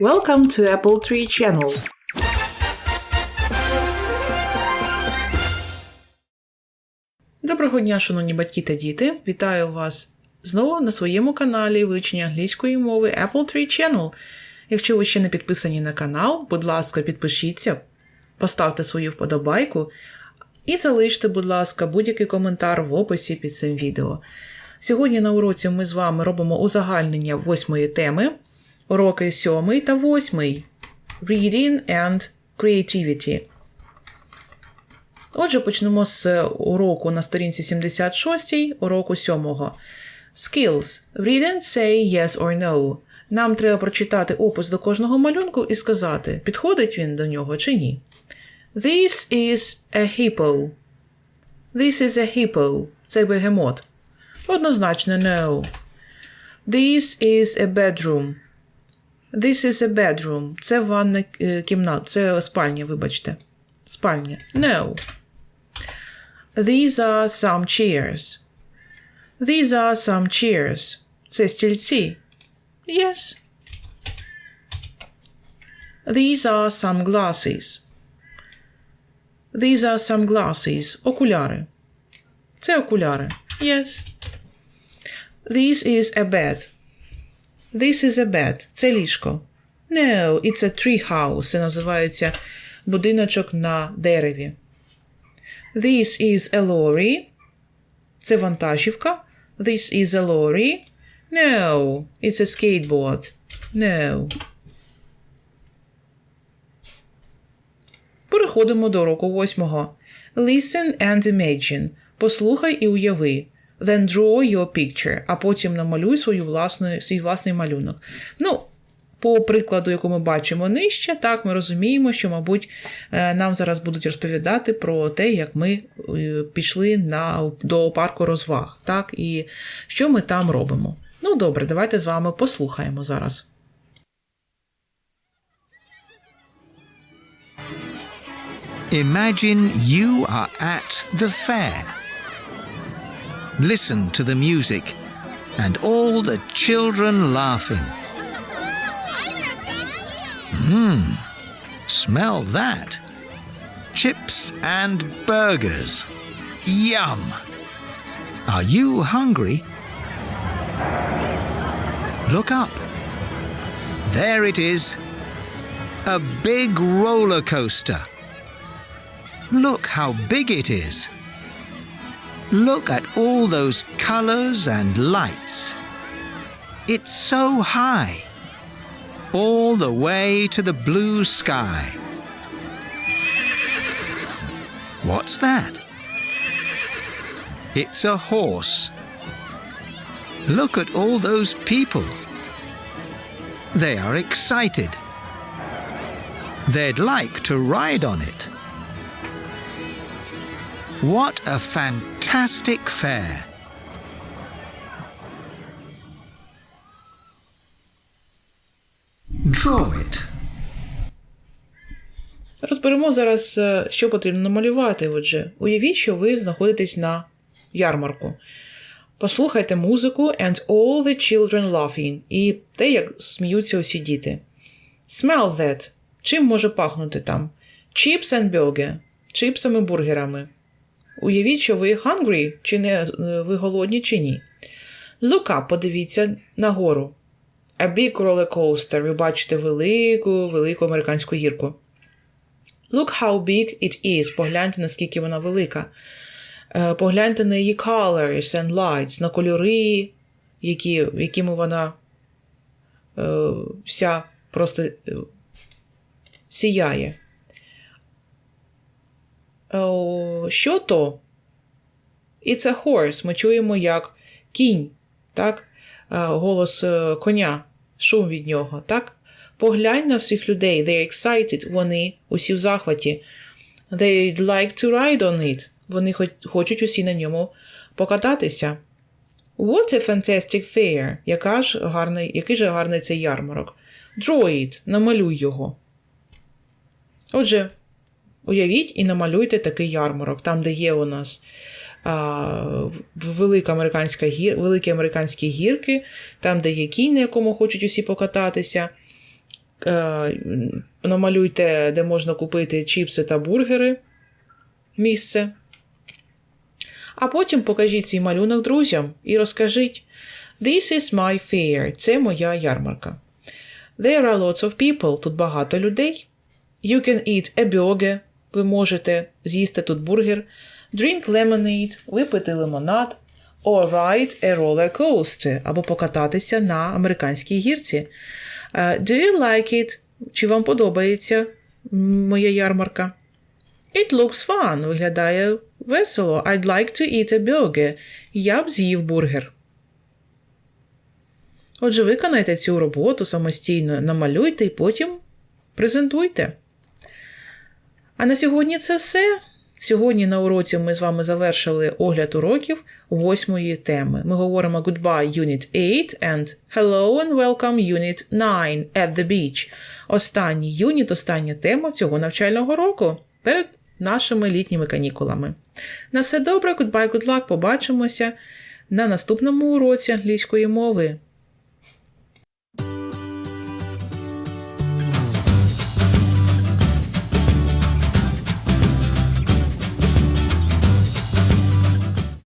Welcome to Apple Tree Channel. Доброго дня, шановні батьки та діти! Вітаю вас знову на своєму каналі вивчення англійської мови Apple Tree Channel. Якщо ви ще не підписані на канал, будь ласка, підпишіться, поставте свою вподобайку і залиште, будь ласка, будь-який коментар в описі під цим відео. Сьогодні на уроці ми з вами робимо узагальнення восьмої теми, уроки сьомий та восьмий Reading and Creativity. Отже, почнемо з уроку на сторінці 76, уроку 7. Skills. Read and say yes or no. Нам треба прочитати опис до кожного малюнку і сказати, підходить він до нього чи ні. This is a hippo. This is a hippo. Це бегемот. Однозначно no. This is a bedroom. This is a bedroom. Це ванна е, кімната. Це спальня, вибачте. Спальня. No. These are some chairs. These are some chairs. Це стільці. Yes. These are some glasses. These are some glasses. Окуляри. Це окуляри. Yes. This is a bed. This is a bed. Це ліжко. No, it's a tree house. Це називається будиночок на дереві. This is a lorry. Це вантажівка. This is a lorry. No, it's a skateboard. No. Переходимо до року восьмого. Listen and imagine. Послухай і уяви. Then draw your picture, а потім намалюй свою власну, свій власний малюнок. Ну, по прикладу, яку ми бачимо нижче, так ми розуміємо, що, мабуть, е, нам зараз будуть розповідати про те, як ми е, пішли на, до парку розваг, так, і що ми там робимо. Ну, добре, давайте з вами послухаємо зараз. Imagine you are at the fair. Listen to the music and all the children laughing. Mmm, smell that. Chips and burgers. Yum. Are you hungry? Look up. There it is. A big roller coaster. Look how big it is. Look at all those colors and lights. It's so high. All the way to the blue sky. What's that? It's a horse. Look at all those people. They are excited. They'd like to ride on it. What a fantastic fair! Draw it. Розберемо зараз, е, що потрібно намалювати. Отже, уявіть, що ви знаходитесь на ярмарку. Послухайте музику and all the children laughing. І те, як сміються усі діти. Smell that. Чим може пахнути там? Chips and burger. Чипсами, бургерами. Уявіть, що ви hungry, чи не е, ви голодні, чи ні. Look up, подивіться нагору. A big roller coaster. Ви бачите велику, велику американську гірку. Look how big it is. Погляньте, наскільки вона велика. Е, Погляньте на її colors and lights, на кольори, які, якими вона е, вся просто сіяє. О, що то? It's a horse. Ми чуємо як кінь, так? Е, Голос е, коня, шум від нього, так? Поглянь на всіх людей. They're excited. Вони усі в захваті. They'd like to ride on it. Вони хочуть усі на ньому покататися. What a fantastic fair. Яка ж гарний, який же гарний цей ярмарок. Draw it. Намалюй його. Отже, уявіть і намалюйте такий ярмарок, там, де є у нас а, велика американська гір, великі американські гірки, там, де є кінь, на якому хочуть усі покататися. е, намалюйте, де можна купити чіпси та бургери. Місце. А потім покажіть цей малюнок друзям і розкажіть: This is my fair. Це моя ярмарка. There are lots of people. Тут багато людей. You can eat a burger. Ви можете з'їсти тут бургер. Drink lemonade. Випити лимонад. Or ride a roller coaster. Або покататися на американській гірці. Uh, do you like it? Чи вам подобається моя ярмарка? It looks fun. Виглядає весело. I'd like to eat a burger. Я б з'їв бургер. Отже, виконайте цю роботу самостійно, намалюйте і потім презентуйте. А на сьогодні це все. Сьогодні на уроці ми з вами завершили огляд уроків восьмої теми. Ми говоримо Goodbye Unit 8 and Hello and Welcome Unit 9 at the beach. Останній юніт, остання тема цього навчального року перед нашими літніми канікулами. На все добре, goodbye, good luck, побачимося на наступному уроці англійської мови.